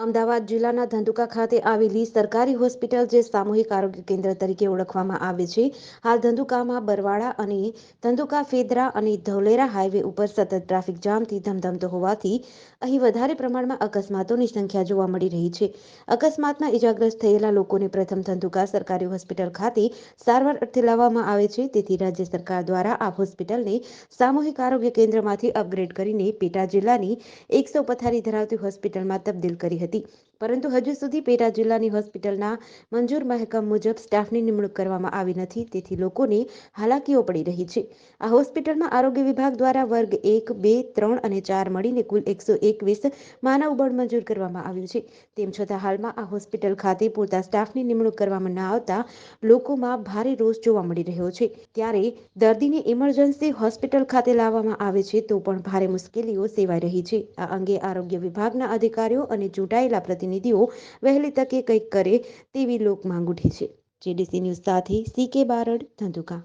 અમદાવાદ જિલ્લાના ધંધુકા ખાતે આવેલી સરકારી હોસ્પિટલ જે સામૂહિક આરોગ્ય કેન્દ્ર તરીકે ઓળખવામાં આવે છે, હાલ ધંધુકામાં બરવાડા અને ધંધુકા ફેદરા અને ધોલેરા હાઈવે ઉપર સતત ટ્રાફિક જામથી ધમધમતો હોવાથી અહીં વધારે પ્રમાણમાં અકસ્માતોની સંખ્યા જોવા મળી રહી છે. અકસ્માતમાં ઇજાગ્રસ્ત થયેલા લોકોને પ્રથમ ધંધુકા સરકારી હોસ્પિટલ ખાતે સારવાર અર્થે લાવવામાં આવે છે, તેથી રાજ્ય સરકાર દ્વારા આ હોસ્પિટલને સામૂહિક આરોગ્ય કેન્દ્રમાંથી અપગ્રેડ કરીને પેટા જિલ્લાની એકસો પથારી ધરાવતી હોસ્પિટલમાં તબદીલ કરી હતી. હતી પરંતુ હજુ સુધી પેટા જિલ્લાની હોસ્પિટલના મંજૂર મહેકમ મુજબ સ્ટાફની નિમણૂક કરવામાં આવી નથી, તેથી લોકોને હાલાકીઓ પડી રહી છે. આ હોસ્પિટલમાં આરોગ્ય વિભાગ દ્વારા વર્ગ એક, બે, ત્રણ અને ચાર મળીને કુલ એકસો એકવીસ માનવ બળ મંજૂર કરવામાં આવ્યું છે. તેમ છતાં હાલમાં આ હોસ્પિટલ ખાતે પૂરતા સ્ટાફની નિમણૂક કરવામાં ન આવતા લોકોમાં ભારે રોષ જોવા મળી રહ્યો છે. ત્યારે દર્દીને ઇમરજન્સી હોસ્પિટલ ખાતે લાવવામાં આવે છે તો પણ ભારે મુશ્કેલીઓ સેવાઈ રહી છે. આ અંગે આરોગ્ય વિભાગના અધિકારીઓ અને ચૂંટાયેલા પ્રતિનિધિઓ વહેલી તકે કંઈક કરે તેવી લોક માંગ ઉઠી છે જેડીસી ન્યૂઝ સાથે સી કે બારડ, ધંધુકા.